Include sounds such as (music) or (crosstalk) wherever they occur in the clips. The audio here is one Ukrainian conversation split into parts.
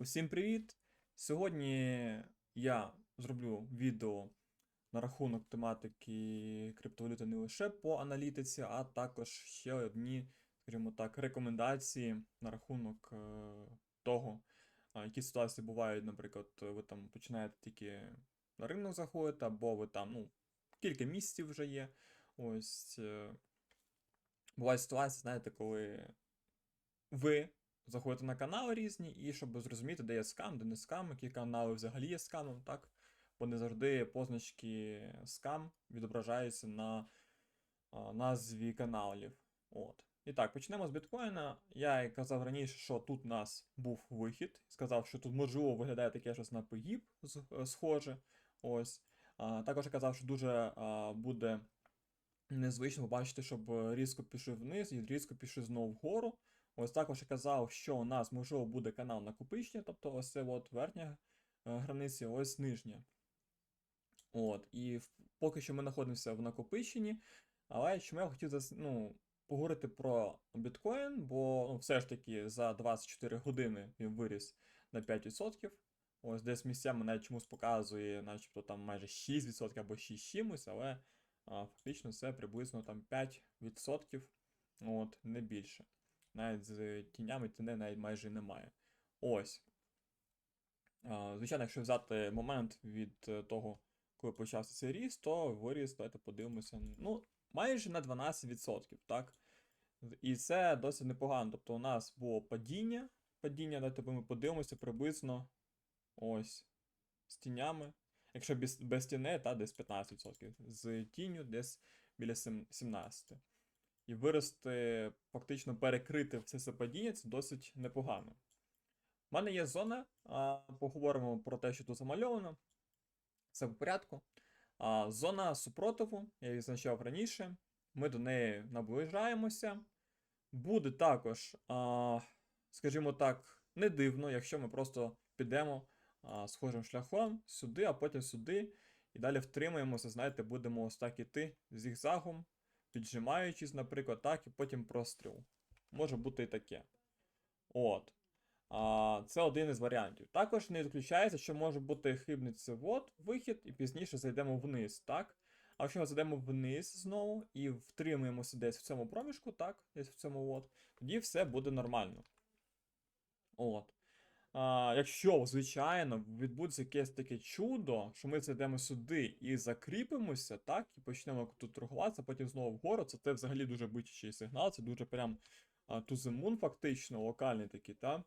Усім привіт! Сьогодні я зроблю відео на рахунок тематики криптовалюти не лише по аналітиці, а також ще одні, скажімо так, рекомендації на рахунок е, того, які ситуації бувають, наприклад, ви там починаєте тільки на ринок заходити, або ви там, ну, кілька місяців вже є. Ось. е, Бувають ситуації, знаєте, коли ви заходите на канали різні, і щоб зрозуміти, де є скам, де не скам, які канали взагалі є скамом, так? Бо не завжди позначки скам відображаються на назві каналів. От. І так, почнемо з біткоїна. Я казав раніше, що тут у нас був вихід. Сказав, що тут можливо виглядає таке щось на погіб схоже. Ось. Також я казав, що дуже буде незвично побачити, щоб різко пішов вниз і різко пішов знову вгору. Ось також я казав, що у нас можливо буде канал накопичення, тобто ось це от верхня е, границя, ось нижня. От, і поки що ми знаходимося в накопиченні, але чому я хотів ну, поговорити про біткоін, бо ну, все ж таки за 24 години він виріс на 5%. Ось десь місцями навіть чомусь показує, начебто там майже 6% або 6 чимось, але а, фактично це приблизно там 5%, от, не більше. Навіть з тінями тіней навіть майже немає. Ось. Звичайно, якщо взяти момент від е, того, коли почався цей ріст, то виріс, давайте подивимося. Ну, майже на 12%, так? І це досить непогано. Тобто у нас було падіння. Падіння, давайте ми подивимося приблизно ось з тінями. Якщо без, без тіней, та десь 15%. З тінню десь біля 17%. І вирости, фактично перекрити все це падіння, це досить непогано. У мене є зона, поговоримо про те, що тут замальовано. Все в порядку. Зона супротиву, я її значав раніше. Ми до неї наближаємося. Буде також, скажімо так, не дивно, якщо ми просто підемо схожим шляхом сюди, а потім сюди. І далі втримаємося, знаєте, будемо ось так іти зігзагом, піджимаючись, наприклад, так, і потім простріл. Може бути і таке. От. А, це один із варіантів. Також не виключається, що може бути хибний цивот, вихід, і пізніше зайдемо вниз, так? А якщо ми зайдемо вниз знову і втримуємося десь в цьому проміжку, так, десь в цьому от, тоді все буде нормально. От. А, якщо, звичайно, відбудеться якесь таке чудо, що ми зайдемо сюди і закріпимося, так, і почнемо тут торгуватися, потім знову вгору, це, це взагалі дуже бичачий сигнал, це дуже прям moon, фактично, локальний такий, так?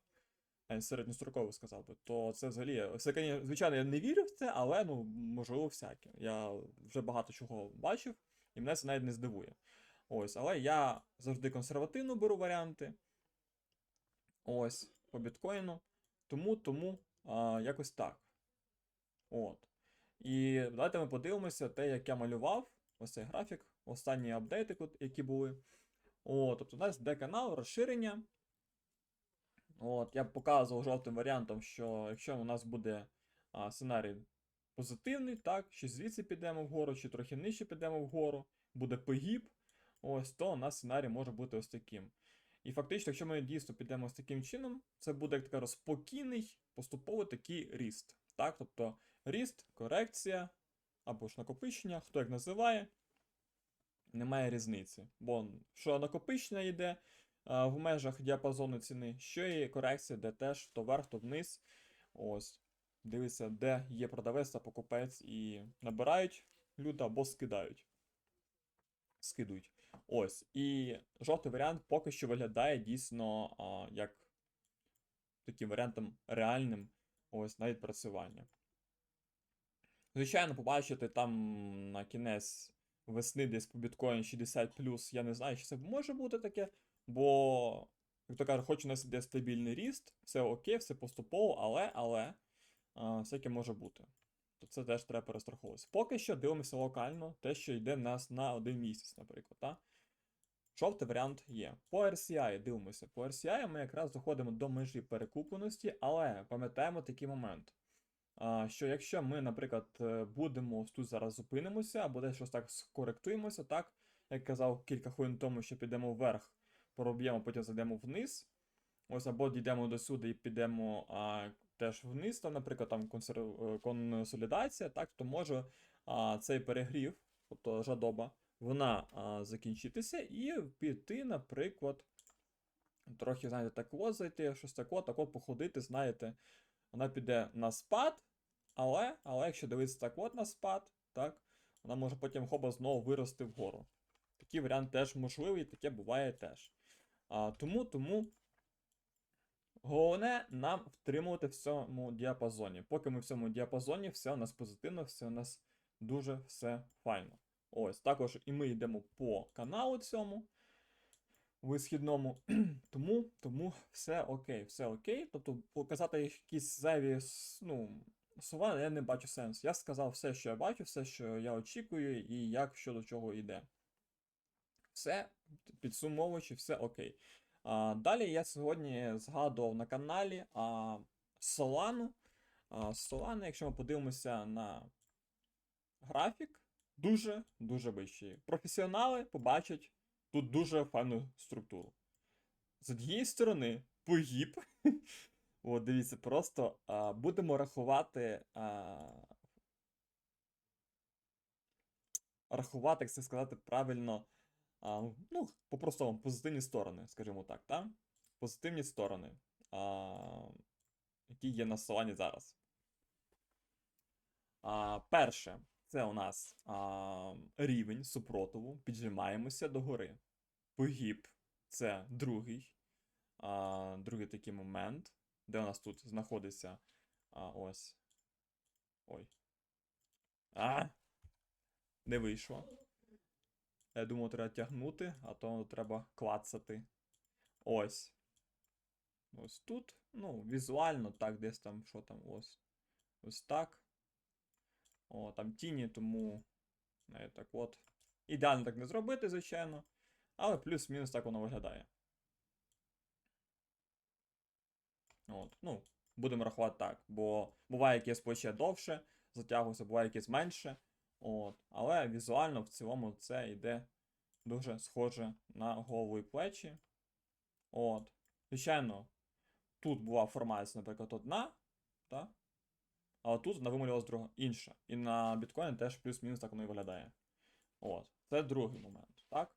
а середньостроковий сказав би, то це взагалі. Це, звичайно, я не вірю в це, але ну, можливо, всяке. Я вже багато чого бачив, і мене це навіть не здивує. Ось, але я завжди консервативно беру варіанти. Ось, по біткоїну. Тому, тому а, якось так. От. І давайте ми подивимося те, як я малював. Ось цей графік, останні апдейти, які були. О, тобто у нас йде канал, розширення. От, я показував жовтим варіантом, що якщо у нас буде а, сценарій позитивний, так, чи звідси підемо вгору, чи трохи нижче підемо вгору, буде погіб, ось, то у нас сценарій може бути ось таким. І фактично, якщо ми дійсно підемо ось таким чином, це буде, як така спокійний, поступово такий ріст. Так? Тобто ріст, корекція або ж накопичення, хто як називає, немає різниці. Бо що накопичення йде в межах діапазону ціни, що і корекція, де теж то вверх, то вниз. Ось. Дивиться, де є продавець та покупець, і набирають люди або скидають. Скидують. Ось. І жовтий варіант поки що виглядає дійсно а, як таким варіантом реальним ось на відпрацювання. Звичайно, побачити там на кінець весни десь по біткоін 60 я не знаю, чи це може бути таке, бо, як то кажуть, хоч у нас іде стабільний ріст, все окей, все поступово, але, але а, всяке може бути. То це теж треба перестраховуватися. Поки що дивимося локально, те, що йде в нас на один місяць, наприклад. так? Жовтий варіант є. По RCI дивимося. По RCI ми якраз доходимо до межі перекупленості, але пам'ятаємо такий момент. Що якщо ми, наприклад, е, будемо тут зараз зупинимося, або десь щось так скоректуємося, так, як казав кілька хвилин тому, що підемо вверх, проб'ємо, потім зайдемо вниз. Ось або дійдемо до сюди і підемо а, теж вниз, там, наприклад, там е, консолідація, так, то може а, цей перегрів, тобто жадоба, вона а, закінчитися і піти, наприклад, трохи, знаєте, так зайти, щось так от, походити, знаєте, вона піде на спад, але, але якщо дивитися так от на спад, так, вона може потім хоба знову вирости вгору. Такий варіант теж можливий, таке буває теж. А, тому, тому головне нам втримувати в цьому діапазоні. Поки ми в цьому діапазоні, все у нас позитивно, все у нас дуже все файно. Ось, також і ми йдемо по каналу цьому висхідному. (clears throat) тому, тому все окей, все окей. Тобто показати якісь зайві ну, слова я не бачу сенсу. Я сказав все, що я бачу, все, що я очікую, і як що до чого йде. Все, підсумовуючи, все окей. Далі я сьогодні згадував на каналі Solana. Solana, якщо ми подивимося на графік, дуже-дуже вищий. Професіонали побачать тут дуже файну структуру. З однієї сторони, погіб. (laughs) От, дивіться, просто а, будемо рахувати. А, рахувати, як це сказати правильно. А, ну, по-простому, позитивні сторони, скажімо так, так? Позитивні сторони, а, які є на Солані зараз. А, перше, це у нас а, рівень супротиву. Піджимаємося до гори. Погіб це другий. А, другий такий момент, де у нас тут знаходиться а, ось. Ой. А! Не вийшло. Я думав, треба тягнути, а то треба клацати. Ось. Ось тут. Ну, візуально, так, десь там, що там, ось. Ось так. О, там тіні, тому. Так от. Ідеально так не зробити, звичайно. Але плюс-мінус так воно виглядає. От, ну, будемо рахувати так. Бо буває якесь плече довше, затягується, буває якесь менше. От. Але візуально в цілому це йде дуже схоже на голову і плечі. От. Звичайно, тут була формація, наприклад, одна, так? а тут вона вималювалась друга інша. І на біткоїні теж плюс-мінус так воно і виглядає. От. Це другий момент. так?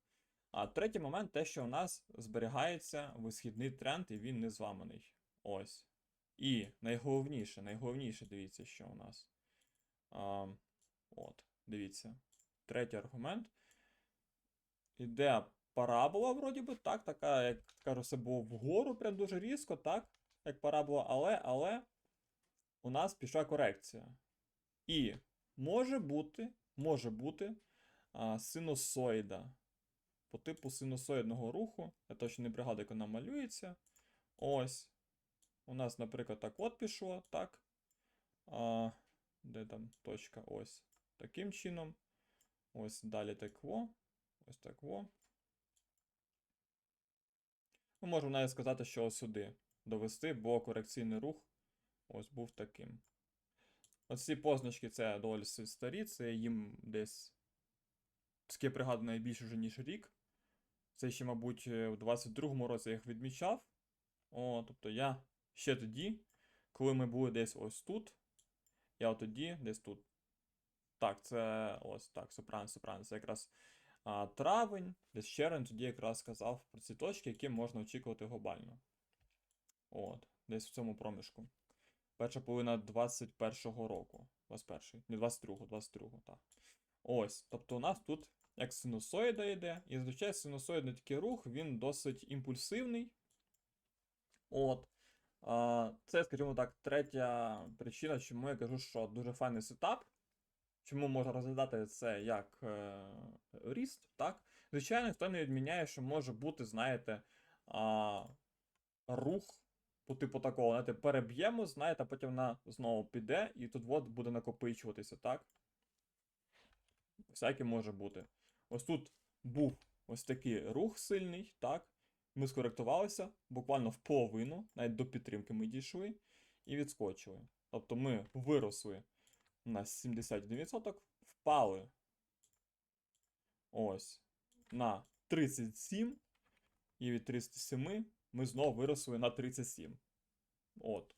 А третій момент те, що у нас зберігається висхідний тренд, і він не зламаний. Ось. І найголовніше, найголовніше, дивіться, що у нас. А, от, дивіться. Третій аргумент. Іде парабола, вроді би, так, така, як кажу, це було вгору, прям дуже різко, так, як парабола, але, але у нас пішла корекція. І може бути, може бути а, синусоїда. По типу синусоїдного руху. Я точно не пригадую, як вона малюється. Ось. У нас, наприклад, так от пішло, так. А, де там точка? Ось. Таким чином. Ось далі текло. Ось так во. Ми можемо навіть сказати, що ось сюди довести, бо корекційний рух ось був таким. Ось ці позначки це доволі старі, це їм десь, таке пригадую, найбільше вже ніж рік. Це ще, мабуть, е, у 22-му році я їх відмічав. О, тобто я ще тоді, коли ми були десь ось тут, я тоді десь тут. Так, це ось так, сопрано, сопрано. Це якраз а, травень, десь червень, тоді якраз сказав про ці точки, які можна очікувати глобально. От, десь в цьому проміжку. Перша половина 21-го року. 21-й, не 22-го, 22-го, так. Ось, тобто у нас тут як синусоїда йде, і зазвичай синусоїдний такий рух, він досить імпульсивний. От. Це, скажімо так, третя причина, чому я кажу, що дуже файний сетап. Чому можна розглядати це як е, ріст, так? Звичайно, хто не відміняє, що може бути, знаєте, а, рух по типу такого, знаєте, переб'ємо, знаєте, а потім вона знову піде, і тут от буде накопичуватися, так? Всяке може бути. Ось тут був ось такий рух сильний, так? Ми скоректувалися буквально в половину, навіть до підтримки ми дійшли і відскочили. Тобто ми виросли на 71%, впали ось на 37, і від 37 ми знову виросли на 37. От.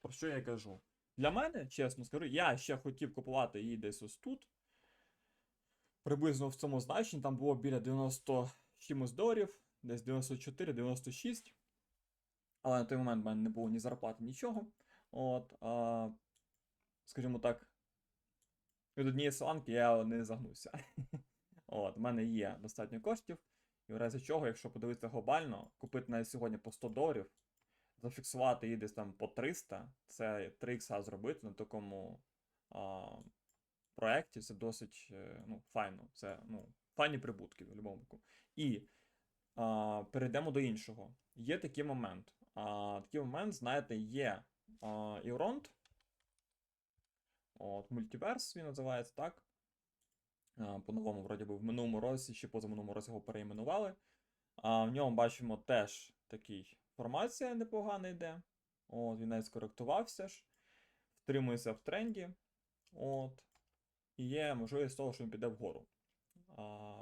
Про що я кажу? Для мене, чесно скажу, я ще хотів купувати її десь ось тут. Приблизно в цьому значенні там було біля 90 з чимось доларів, десь 94-96. Але на той момент в мене не було ні зарплати, нічого. От, а, скажімо так, від однієї соланки я не загнувся. (laughs) От, в мене є достатньо коштів. І в разі чого, якщо подивитися глобально, купити навіть сьогодні по 100 доларів, зафіксувати її десь там по 300, це 3 ікса зробити на такому а, проєкті, це досить е, ну, файно. Це ну, файні прибутки в будь-якому випадку. І а, перейдемо до іншого. Є такий момент. А, такий момент, знаєте, є а. От, Мультиверс він називається так. По-новому, вроді би, в минулому році, ще позаминулому році його перейменували. А в ньому бачимо теж такий формація непогана йде. От, він навіть скоректувався ж, втримується в тренді. От, і є можливість того, що він піде вгору. А,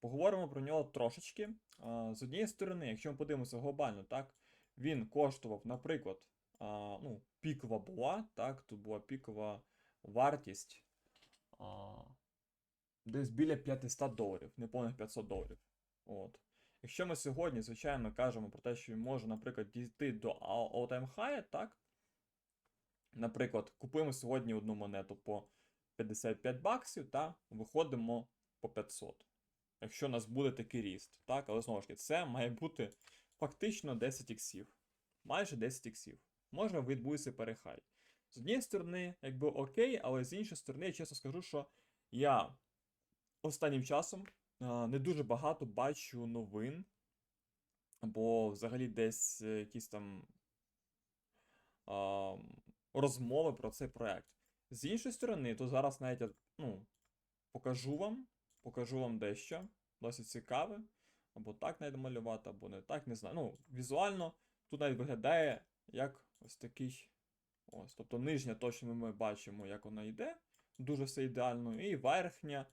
поговоримо про нього трошечки. А, з однієї сторони, якщо ми подивимося глобально, так, він коштував, наприклад, а, ну, пікова була, так, тут була пікова вартість. А, десь біля 500 доларів, неповних 500 доларів. От. Якщо ми сьогодні, звичайно, кажемо про те, що він може, наприклад, дійти до all-time high, так? Наприклад, купуємо сьогодні одну монету по 55 баксів, та виходимо по 500. Якщо у нас буде такий ріст, так? Але знову ж таки, це має бути фактично 10 іксів. Майже 10 іксів. Може відбутися перехай. З однієї сторони, якби окей, але з іншої сторони, я чесно скажу, що я останнім часом а, не дуже багато бачу новин, або взагалі десь е, якісь там розмови про цей проект. З іншої сторони, то зараз навіть я ну, покажу вам, покажу вам дещо досить цікаве. Або так навіть малювати, або не так, не знаю. Ну, візуально тут навіть виглядає як ось такий. Ось. Тобто нижня точно ми бачимо, як вона йде. Дуже все ідеально. І верхня.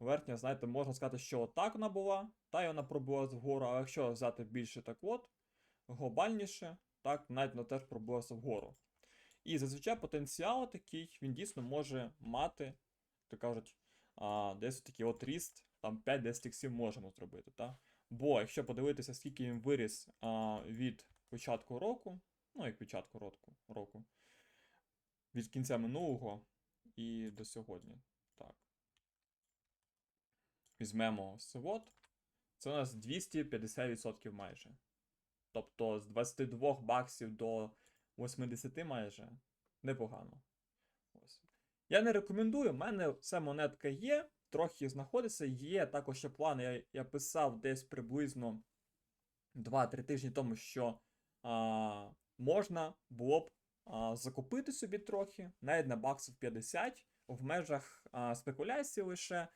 Верхня, знаєте, можна сказати, що отак вона була, та й вона пробилася вгору, а якщо взяти більше так от, глобальніше, так, навіть вона теж пробилася вгору. І зазвичай потенціал такий, він дійсно може мати, то кажуть, а, десь такий от ріст, там 5-10 іксів можемо зробити. так? Бо якщо подивитися, скільки він виріс а, від початку року, ну як початку року, року, від кінця минулого і до сьогодні. Так. Візьмемо свод. Це у нас 250% майже. Тобто з 22 баксів до 80 майже непогано. Ось. Я не рекомендую, в мене ця монетка є, трохи знаходиться. Є також ще плани. Я, я писав десь приблизно 2-3 тижні тому, що а, можна було б закупити собі трохи, навіть на баксів 50 в межах спекуляції лише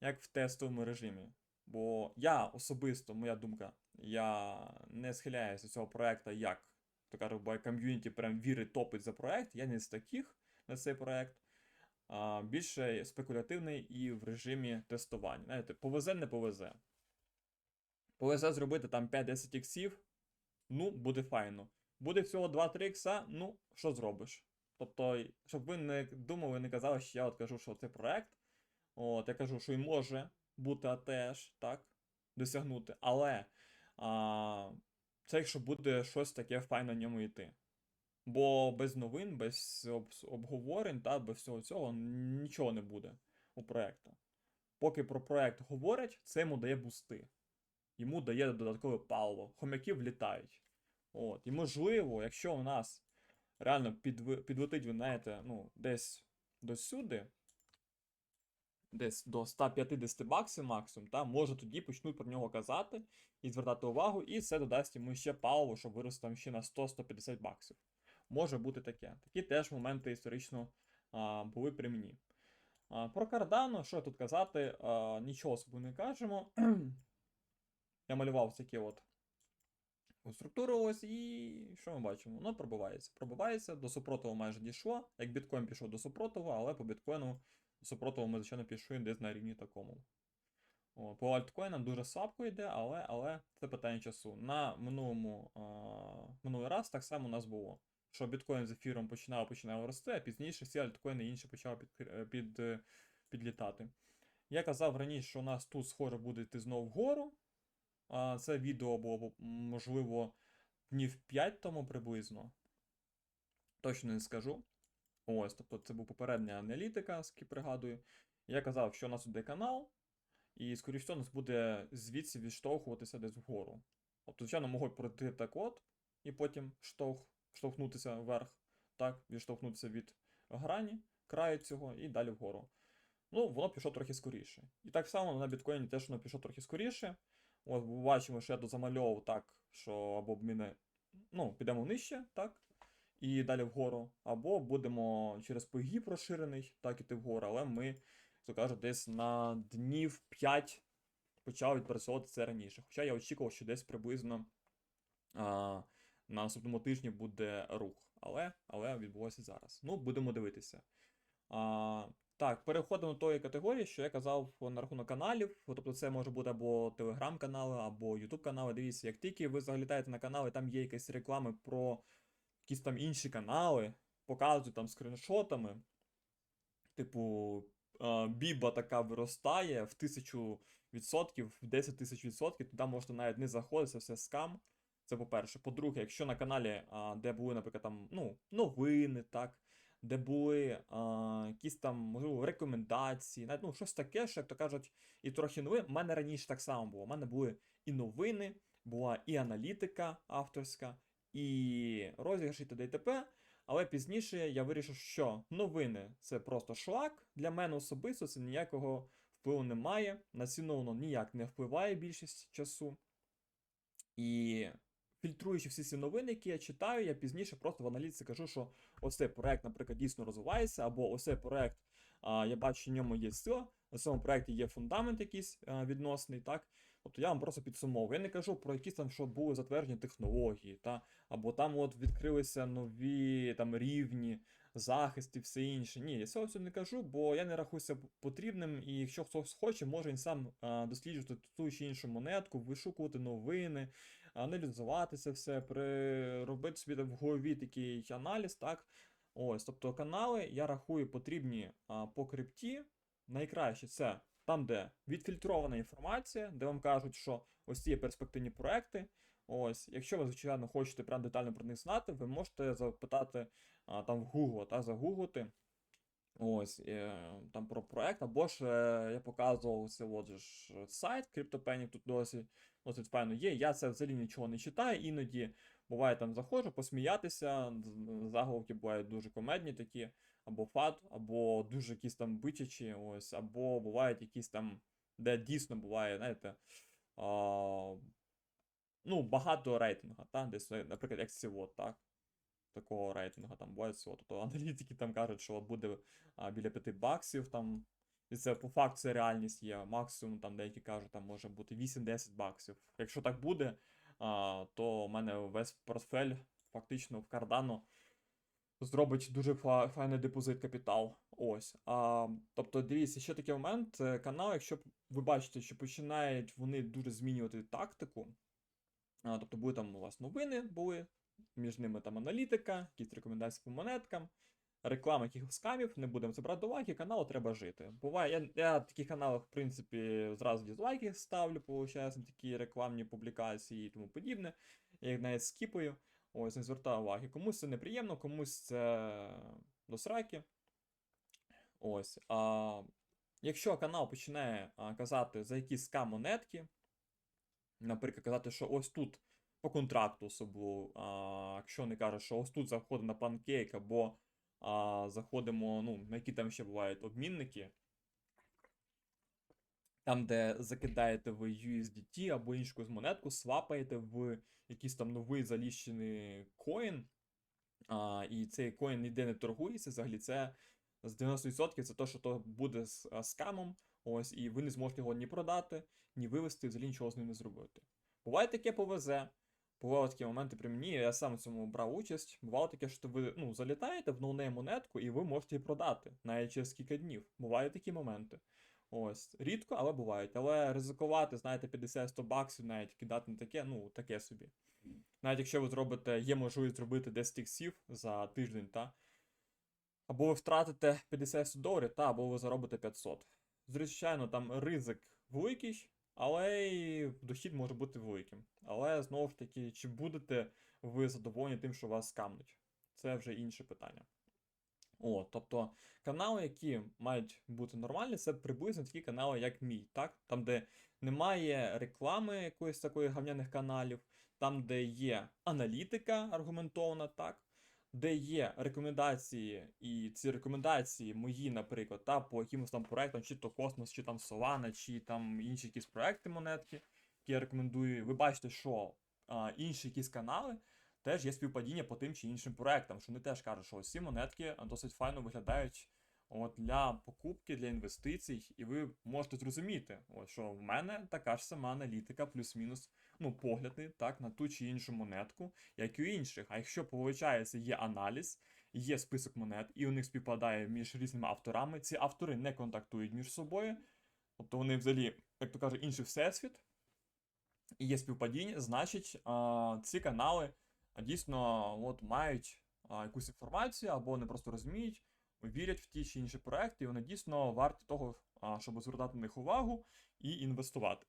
як в тестовому режимі. Бо я особисто, моя думка, я не схиляюся до цього проекту як, то кажуть, бо ком'юніті прям вірить, топить за проект. Я не з таких на цей проект. Більше спекулятивний і в режимі тестування. Знаєте, повезе, не повезе. Повезе зробити там 5-10 іксів, ну, буде файно. Буде всього 2-3 ікса, ну, що зробиш? Тобто, щоб ви не думали, не казали, що я от кажу, що це проект. От, я кажу, що і може бути АТШ, так, досягнути. Але а, це якщо буде щось таке файно на ньому йти. Бо без новин, без об- обговорень, та, без всього цього нічого не буде у проєкту. Поки про проєкт говорять, це йому дає бусти. Йому дає додаткове паливо. Хомяки влітають. От. І можливо, якщо у нас реально підви- підлетить, ви знаєте, ну, десь до сюди, десь до 150 баксів максимум, та, може тоді почнуть про нього казати і звертати увагу, і це додасть йому ще паливо, щоб вирости там ще на 100-150 баксів. Може бути таке. Такі теж моменти історично а, були при мені. А, про Cardano, що тут казати, а, нічого собі не кажемо. (clears throat) Я малював такі от структури ось, і що ми бачимо? Воно пробивається. Пробивається, до супротиву майже дійшло. Як біткоін пішов до супротиву, але по біткоїну до супротиву ми, звичайно, пішли десь на рівні такому. О, по альткоїнам дуже слабко йде, але, але це питання часу. На минулому а, минулий раз так само у нас було. Що біткоін з ефіром починав починав рости, а пізніше всі альткоїни інші почали під, під, е, підлітати. Я казав раніше, що у нас тут схоже буде йти знову вгору. Це відео було, можливо, днів 5 тому приблизно. Точно не скажу. Ось, тобто це був попередня аналітика, скільки пригадую. Я казав, що у нас буде канал, і, скоріш всього, у нас буде звідси відштовхуватися десь вгору. Тобто, звичайно, можуть пройти так от, і потім штовх, штовхнутися вверх, так, відштовхнутися від грані, краю цього, і далі вгору. Ну, воно пішло трохи скоріше. І так само на біткоїні теж воно пішло трохи скоріше. От бачимо, що я тут замальовував так, що або ми ну, підемо нижче, так, і далі вгору, або будемо через погіб розширений, так, іти вгору, але ми, то кажуть, десь на днів 5 почав відпрацьовувати це раніше. Хоча я очікував, що десь приблизно а, на наступному тижні буде рух. Але але відбулося зараз. Ну, будемо дивитися. А, так, переходимо до тої категорії, що я казав на рахунок каналів. Тобто це може бути або телеграм-канали, або ютуб канали. Дивіться, як тільки ви заглядаєте на канали, там є якісь реклами про якісь там інші канали, показують там скріншотами. Типу, біба така виростає в тисячу відсотків, в 10 тисяч відсотків, туди можете навіть не заходити, це все скам. Це по-перше. По-друге, якщо на каналі, де були, наприклад, там, ну, новини, так, де були а, якісь там, можливо, рекомендації, навіть, ну, щось таке, що, як то кажуть, і трохи новин. У мене раніше так само було. У мене були і новини, була і аналітика авторська, і розіграші т.д. і т.п. Але пізніше я вирішив, що новини це просто шлак. Для мене особисто це ніякого впливу немає. На ціну воно ніяк не впливає більшість часу. І фільтруючи всі ці новини, які я читаю, я пізніше просто в аналітиці кажу, що ось цей проект, наприклад, дійсно розвивається, або ось цей проект, а, я бачу, в ньому є сила, на цьому проекті є фундамент якийсь відносний, так? Тобто я вам просто підсумовую. Я не кажу про якісь там, що були затверджені технології, та? або там от відкрилися нові там рівні, захист і все інше. Ні, я цього всього не кажу, бо я не рахуюся потрібним, і якщо хтось хоче, може він сам досліджувати ту чи іншу монетку, вишукувати новини, аналізувати це все, робити собі в голові такий аналіз, так. Ось, тобто канали я рахую потрібні а, по крипті. Найкраще це там, де відфільтрована інформація, де вам кажуть, що ось ці є перспективні проекти. Ось, якщо ви, звичайно, хочете прям детально про них знати, ви можете запитати а, там в Google, та загуглити. Ось, е, там про проект, або ж е, я показував це от ж сайт CryptoPanny, тут досить, досить файно є. Я це взагалі нічого не читаю, іноді буває там заходжу, посміятися, заголовки бувають дуже комедні такі, або фат, або дуже якісь там бичачі, ось, або бувають якісь там, де дійсно буває, знаєте, а, ну, багато рейтингу, та? десь, наприклад, як от, так? Такого рейтингу там буває всього. Тобто аналітики там кажуть, що буде а, біля 5 баксів там. І це по факту це реальність є. Максимум там деякі кажуть, там може бути 8-10 баксів. Якщо так буде, а, то в мене весь портфель фактично в Cardano зробить дуже файний депозит капітал. Ось. А, Тобто, дивіться, ще такий момент. Канал, якщо ви бачите, що починають вони дуже змінювати тактику. А, Тобто, буде там у вас новини були, між ними там аналітика, якісь рекомендації по монеткам, реклама якихось скамів, не будемо це брати до уваги, каналу треба жити. Буває, я, я в таких каналах, в принципі, зразу дізлайки ставлю, получаю на такі рекламні публікації і тому подібне. Я їх навіть скіпаю. Ось, не звертаю уваги. Комусь це неприємно, комусь це до сраки. Ось. А, Якщо канал починає казати за якісь скам монетки, наприклад, казати, що ось тут по контракту особливо, а, якщо не каже, що ось тут заходимо на панкейк, або а, заходимо, ну, на які там ще бувають обмінники, там, де закидаєте ви USDT або іншу якусь монетку, свапаєте в якийсь там новий заліщений коін, а, і цей коін ніде не торгується, взагалі це з 90% це те, що то буде з скамом, ось, і ви не зможете його ні продати, ні вивести, взагалі нічого з ним не зробити. Буває таке повезе. Бували такі моменти при мені, я сам в цьому брав участь. Бувало таке, що ви ну, залітаєте в ноунейм монетку, і ви можете її продати навіть через кілька днів. Бувають такі моменти. Ось, рідко, але бувають. Але ризикувати, знаєте, 50-100 баксів навіть кидати на таке, ну, таке собі. Навіть якщо ви зробите, є можливість зробити 10 іксів за тиждень, та, або ви втратите 50 доларів, та, або ви заробите 500. Звичайно, там ризик великий, але і дохід може бути великим. Але знову ж таки, чи будете ви задоволені тим, що вас скамнуть? Це вже інше питання. О, тобто канали, які мають бути нормальні, це приблизно такі канали, як мій, так? Там, де немає реклами якоїсь такої гавняних каналів, там, де є аналітика аргументована, так? Де є рекомендації, і ці рекомендації мої, наприклад, та, по якимось там проектам, чи то Космос, чи там Solana, чи там інші якісь проекти монетки, які я рекомендую. Ви бачите, що а, інші якісь канали теж є співпадіння по тим чи іншим проектам, що вони теж кажуть, що ці монетки досить файно виглядають от, для покупки, для інвестицій, і ви можете зрозуміти, от, що в мене така ж сама аналітика, плюс-мінус, ну, погляди, так, на ту чи іншу монетку, як і у інших. А якщо, виходить, є аналіз, є список монет, і у них співпадає між різними авторами, ці автори не контактують між собою, тобто вони взагалі, як то кажуть, інший всесвіт, і є співпадіння, значить, ці канали дійсно от, мають якусь інформацію, або вони просто розуміють, вірять в ті чи інші проекти, і вони дійсно варті того, щоб звертати на них увагу і інвестувати.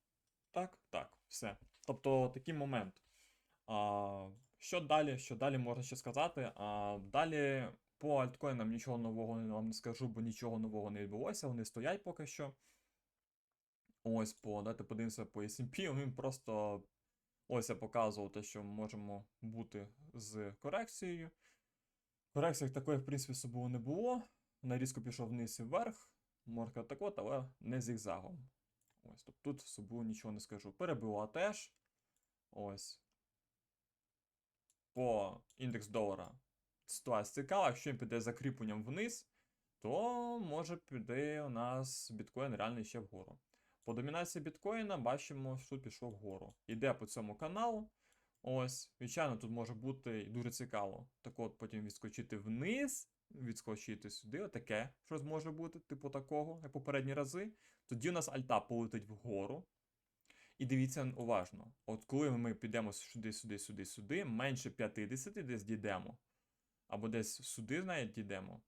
Так, так, все. Тобто такий момент. А, що далі? Що далі можна ще сказати? А, далі по альткоїнам нічого нового вам не скажу, бо нічого нового не відбулося, вони стоять поки що. Ось по, давайте подивимося по S&P, він просто ось я показував те, що ми можемо бути з корекцією. Корекції як такої, в принципі, особливо не було. Вона різко пішов вниз і вверх, сказати так от, але не зігзагом. Ось, тобто тут особливо нічого не скажу. Перебила теж. Ось. По індекс долара ситуація цікава. Якщо він піде закріпленням вниз, то може піде у нас біткоін реально ще вгору. По домінації біткоїна бачимо, що тут пішов вгору. Іде по цьому каналу. Ось, звичайно, тут може бути дуже цікаво. Так от потім відскочити вниз, відскочити сюди, отаке щось може бути, типу такого, як попередні рази. Тоді у нас альта полетить вгору. І дивіться уважно. От коли ми підемо сюди, сюди, сюди, сюди, менше 50 десь дійдемо, або десь сюди, навіть дійдемо,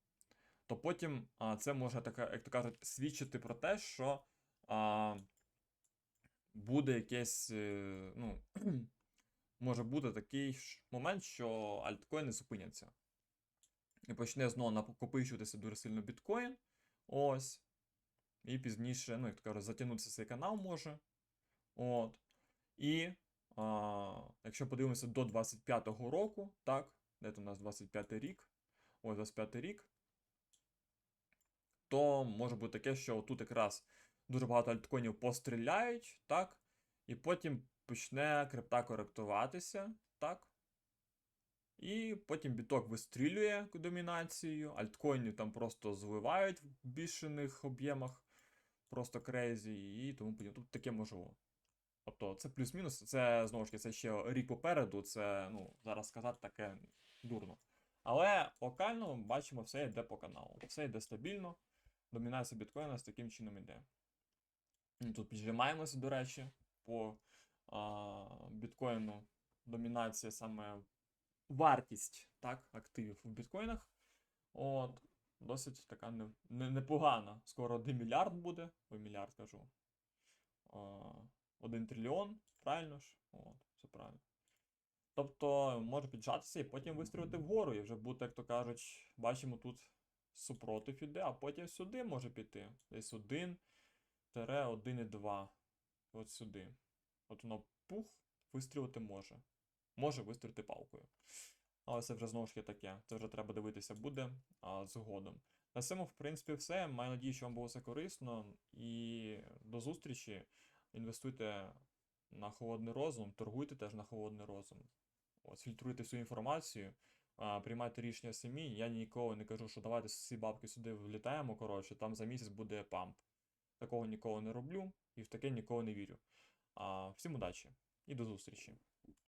то потім а, це може, така, як то кажуть, свідчити про те, що а, буде якесь, е, ну, може бути такий момент, що альткоїни зупиняться. І почне знову накопичуватися дуже сильно біткоін. Ось. І пізніше, ну, як то кажуть, затягнутися цей канал може. От. І а, якщо подивимося до 25-го року, так, де тут у нас 25 й рік, ось 25 й рік, то може бути таке, що тут якраз дуже багато альткоїнів постріляють, так, і потім почне крипта коректуватися, так. І потім біток вистрілює домінацією, альткоїнів там просто зливають в більшених об'ємах, просто крейзі, і тому подібне. Тут таке можливо. Тобто це плюс-мінус, це знову ж таки це ще рік попереду, це ну, зараз сказати таке дурно. Але локально бачимо, все йде по каналу. Все йде стабільно. Домінація біткоїна з таким чином йде. Тут піджимаємося, до речі, по біткоїну домінація саме вартість так, активів в біткоїнах. От, Досить така не, не, непогана. Скоро 1 мільярд буде. Ой, мільярд кажу. А, 1 трильйон, правильно ж? От, все правильно. Тобто може піджатися і потім вистрілити вгору. І вже буде, як то кажуть, бачимо тут супротив іде, а потім сюди може піти. Десь 1 1,2. От сюди. От воно пух, вистрілити може. Може вистрілити палкою. Але це вже знову ж таки таке. Це вже треба дивитися буде а, згодом. На цьому, в принципі, все. Маю надію, що вам було все корисно. І до зустрічі. Інвестуйте на холодний розум, торгуйте теж на холодний розум. От, фільтруйте всю інформацію, а, приймайте рішення самі. Я ніколи не кажу, що давайте всі бабки сюди влітаємо, коротше, там за місяць буде памп. Такого ніколи не роблю і в таке ніколи не вірю. А, Всім удачі і до зустрічі!